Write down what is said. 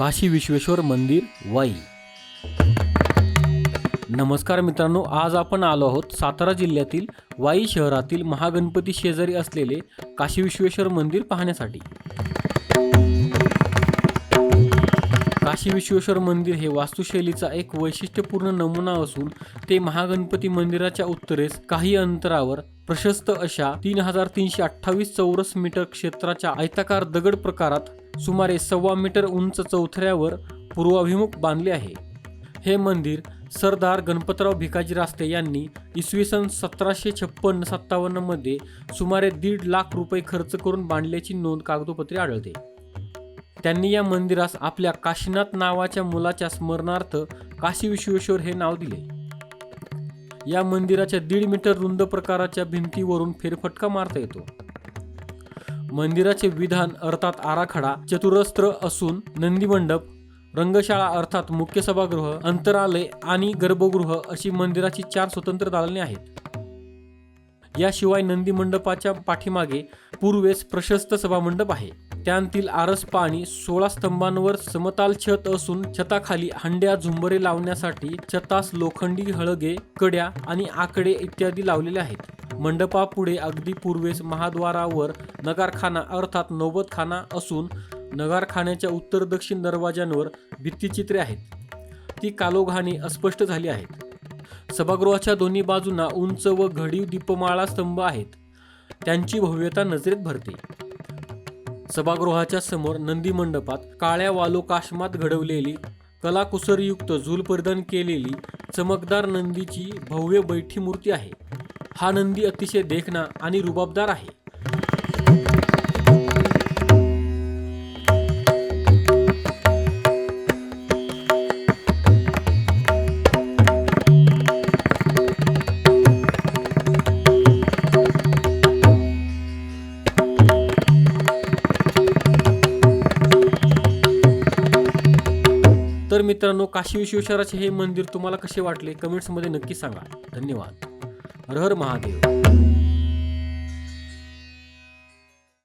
काशी विश्वेश्वर मंदिर वाई. नमस्कार मित्रांनो आज आपण आलो आहोत सातारा जिल्ह्यातील वाई शहरातील महागणपती शेजारी असलेले काशी विश्वेश्वर मंदिर पाहण्यासाठी. काशी विश्वेश्वर मंदिर हे वास्तुशैलीचा एक वैशिष्ट्यपूर्ण नमुना असून ते महागणपती मंदिराच्या उत्तरेस काही अंतरावर प्रशस्त अशा तीन हजार तीनशे अठ्ठावीस चौरस मीटर क्षेत्राच्या आयताकार दगड प्रकारात सुमारे सव्वा मीटर उंच चौथऱ्यावर पूर्वाभिमुख बांधले आहे. हे मंदिर सरदार गणपतराव भिकाजी रास्ते यांनी इसवी सन सतराशे छप्पन्न सत्तावन्नमध्ये सुमारे दीड लाख रुपये खर्च करून बांधल्याची नोंद कागदोपत्री आढळते. त्यांनी या मंदिरास आपल्या काशीनाथ नावाच्या मुलाच्या स्मरणार्थ काशी विश्वेश्वर हे नाव दिले. या मंदिराच्या दीड मीटर रुंद प्रकाराच्या भिंतीवरून फेरफटका मारता येतो. मंदिराचे विधान अर्थात आराखडा चतुरस्त्र असून नंदी मंडप रंगशाळा अर्थात मुख्य सभागृह अंतरालय आणि गर्भगृह अशी मंदिराची चार स्वतंत्र दालने आहेत. याशिवाय नंदी मंडपाच्या पाठीमागे पूर्वेस प्रशस्त सभामंडप आहे. त्यांतील आरस पाणी सोळा स्तंभांवर समताल छत असून छताखाली हंड्या झुंबरे लावण्यासाठी छतास लोखंडी हळगे कड्या आणि आकडे इत्यादी लावलेले आहेत. मंडपापुढे अगदी पूर्वेस महाद्वारावर नगारखाना अर्थात नौबतखाना असून नगारखान्याच्या उत्तर दक्षिण दरवाज्यांवर भित्तिचित्रे आहेत. ती कालोघाने अस्पष्ट झाली आहेत. सभागृहाच्या दोन्ही बाजूंना उंच व घडीव दीपमाळा स्तंभ आहेत. त्यांची भव्यता नजरेत भरते. सभागृहाच्या समोर नंदी मंडपात काळ्या वालोकाशमात घडवलेली कलाकुसरयुक्त झूल परिधान केलेली चमकदार नंदीची भव्य बैठी मूर्ती आहे. हा नंदी अतिशय देखणा आणि रुबाबदार आहे. तर मित्रांनो काशी विश्वेश्वराचे हे मंदिर तुम्हाला कसे वाटले? कमेंट्समध्ये नक्की सांगा. धन्यवाद. हर हर महादेव.